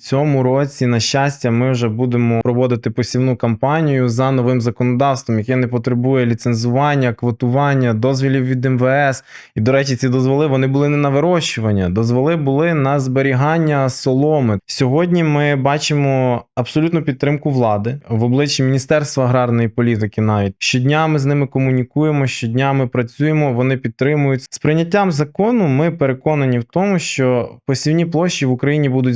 Цьому році, на щастя, ми вже будемо проводити посівну кампанію за новим законодавством, яке не потребує ліцензування, квотування, дозволів від МВС. І, до речі, ці дозволи вони були не на вирощування, дозволи були на зберігання соломи. Сьогодні ми бачимо абсолютну підтримку влади в обличчі Міністерства аграрної політики. Навіть щодня ми з ними комунікуємо, щодня ми працюємо. Вони підтримують з прийняттям закону. Ми переконані в тому, що посівні площі в Україні будуть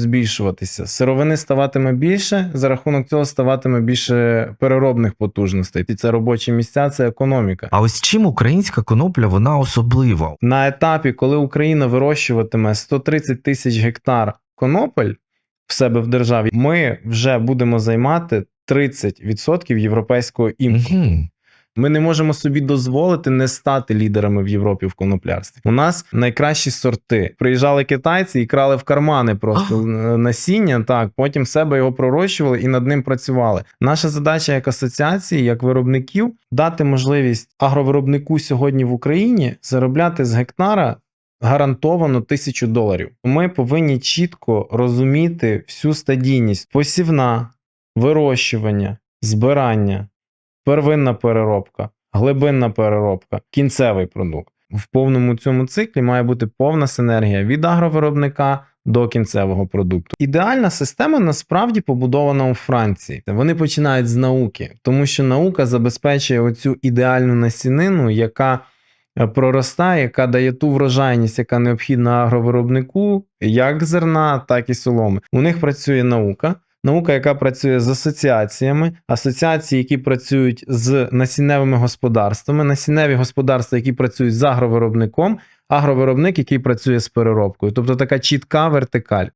збільшуватися. Сировини ставатиме більше. За рахунок цього ставатиме більше переробних потужностей. І це робочі місця, це економіка. А ось чим українська конопля вона особлива? На етапі, коли Україна вирощуватиме 130 тисяч гектар конопель в себе в державі, ми вже будемо займати 30% європейського імпорту. Угу. Ми не можемо собі дозволити не стати лідерами в Європі в коноплярстві. У нас найкращі сорти. Приїжджали китайці і крали в кармани просто е, насіння. Так, потім себе його пророщували і над ним працювали. Наша задача як асоціації, як виробників, дати можливість агровиробнику сьогодні в Україні заробляти з гектара. Гарантовано тисячу доларів. Ми повинні чітко розуміти всю стадійність посівна, вирощування, збирання, первинна переробка, глибинна переробка, кінцевий продукт. В повному цьому циклі має бути повна синергія від агровиробника до кінцевого продукту. Ідеальна система насправді побудована у Франції. Вони починають з науки, тому що наука забезпечує оцю ідеальну насінину, яка е, проростає, яка дає ту врожайність, яка необхідна агровиробнику, як зерна, так і соломи. У них працює наука. Наука, яка працює з асоціаціями, асоціації, які працюють з насінневими господарствами, насінневі господарства, які працюють з агровиробником, агровиробник, який працює з переробкою. Тобто така чітка вертикаль.